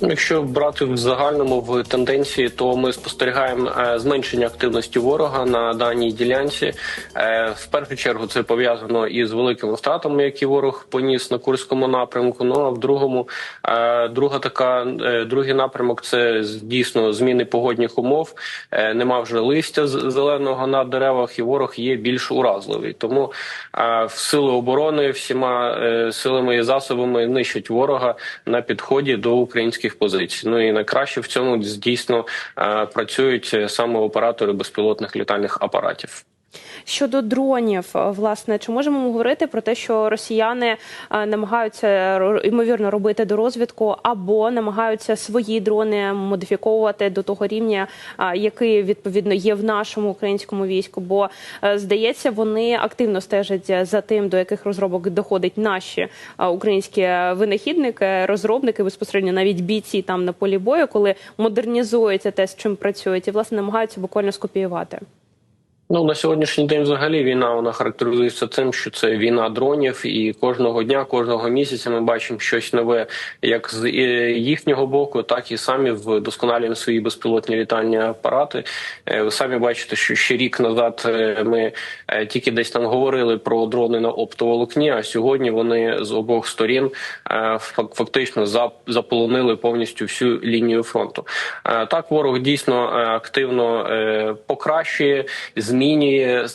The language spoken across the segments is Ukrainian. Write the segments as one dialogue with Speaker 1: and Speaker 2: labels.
Speaker 1: Якщо брати в загальному в тенденції, то ми спостерігаємо е, зменшення активності ворога на даній ділянці. Е, В першу чергу це пов'язано із великими втратами, які ворог поніс на курському напрямку. Ну а в другому е, друга така другий напрямок це дійсно зміни погодних умов. Нема вже листя зеленого на деревах, і ворог є більш уразливий. Тому в сили оборони всіма силами і засобами нищать ворога на підході до українських позицій. Ну і найкраще в цьому дійсно е, працюють е, саме оператори безпілотних літальних апаратів.
Speaker 2: Щодо дронів, е, власне, чи можемо ми говорити про те, що росіяни е, намагаються ймовірно робити до розвідку або намагаються свої дрони модифіковувати до того рівня, який відповідно є в нашому українському війську? Бо е, здається, вони активно стежать за тим, до яких розробок доходять наші українські винахідники, розробники безпосередньо навіть бійці там на полі бою, коли модернізується те, з чим працюють, і власне намагаються буквально скопіювати.
Speaker 1: Ну на сьогоднішній день взагалі війна вона характеризується тим, що це війна дронів, і кожного дня, кожного місяця ми бачимо щось нове, як з е, їхнього боку, так і самі вдосконалюємо свої безпілотні літальні апарати. Е, Ви самі бачите, що ще рік назад е, ми тільки десь там говорили про дрони на оптоволокні, а сьогодні вони з обох сторін фак- фактично заполонили повністю всю лінію фронту. Так, ворог дійсно активно покращує,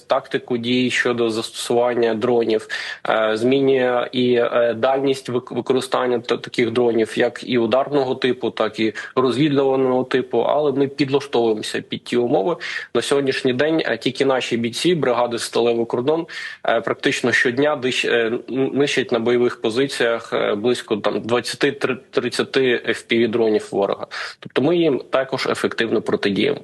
Speaker 1: тактику дій щодо застосування дронів, е, змінює і е, дальність вик- використання та- таких дронів, як і ударного типу, так і розвідувального типу. Але ми підлаштовуємося під ті умови на сьогоднішній день. е, Тільки наші бійці бригади сталевий кордон практично щодня нищать на бойових позиціях близько там 20-30 FPV дронів ворога. Тобто ми їм також ефективно протидіємо.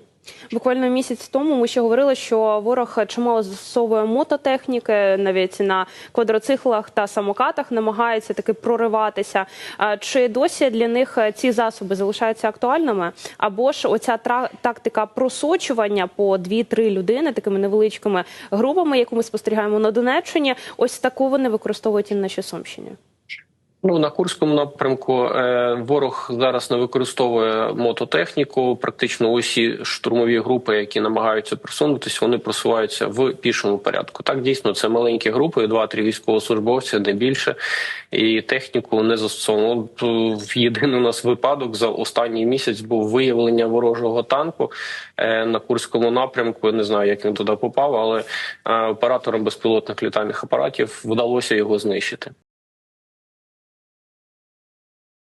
Speaker 2: Буквально місяць тому ми ще говорили, що ворог чимало застосовує мототехніки, навіть на квадроциклах та самокатах намагається таки прориватися. Чи досі для них ці засоби залишаються актуальними? Або ж оця тактика просочування по 2-3 людини такими невеличкими групами, яку ми спостерігаємо на Донеччині, ось таку вони використовують і на Сумщині.
Speaker 1: Ну на курському напрямку е, ворог зараз не використовує мототехніку. Практично усі штурмові групи, які намагаються просунутися, вони просуваються в пішому порядку. Так дійсно це маленькі групи, два-три військовослужбовці, не більше, і техніку не застосовано. Е, єдиний у нас випадок за останній місяць був виявлення ворожого танку е, на курському напрямку. Я не знаю, як він туди попав, але операторам безпілотних літальних апаратів вдалося його знищити.